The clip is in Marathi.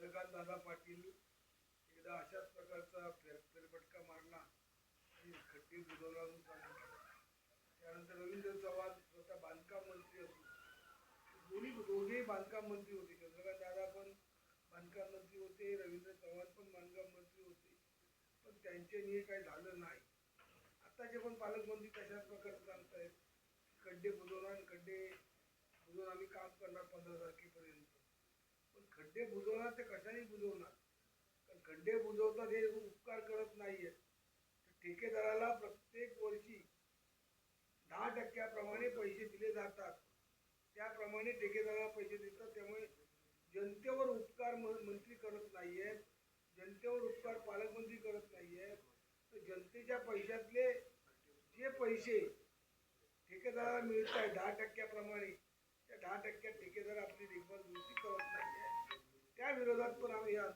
चंद्रकांत दादा पाटील एकदा अशाच प्रकारचा फेर फेरफटका मारला आणि खड्डे बुजवला त्यानंतर रवींद्र चव्हाण स्वतः बांधकाम मंत्री असून दोन्ही दोघेही बांधकाम मंत्री होते. चंद्रकांत दादा पण बांधकाम मंत्री होते रवींद्र चव्हाण पण बांधकाम मंत्री होते. पण त्यांच्यानी काही झालं नाही. आत्ताचे पण पालकमंत्री तशाच प्रकारे सांगतायत खड्डे बुजवणार आणि खड्डे बुजवून आम्ही काम करणार पंधरा तारखे खड्डे बुजवणार ते कशाने बुजवणार? कारण खड्डे बुजवतात हे उपकार करत नाही आहेत ठेकेदाराला प्रत्येक वर्षी दहा टक्क्याप्रमाणे पैसे दिले जातात. त्याप्रमाणे ठेकेदाराला पैसे देतात. त्यामुळे जनतेवर उपकार म- मंत्री करत नाहीयेत. जनतेवर उपकार पालकमंत्री करत नाहीयेत. तर जनतेच्या पैशातले जे पैसे ठेकेदाराला मिळत आहे दहा टक्क्याप्रमाणे त्या दहा टक्क्यात ठेकेदार आपली देखभाल दुरुस्ती करत नाही আমি রোজাত পর আমি আর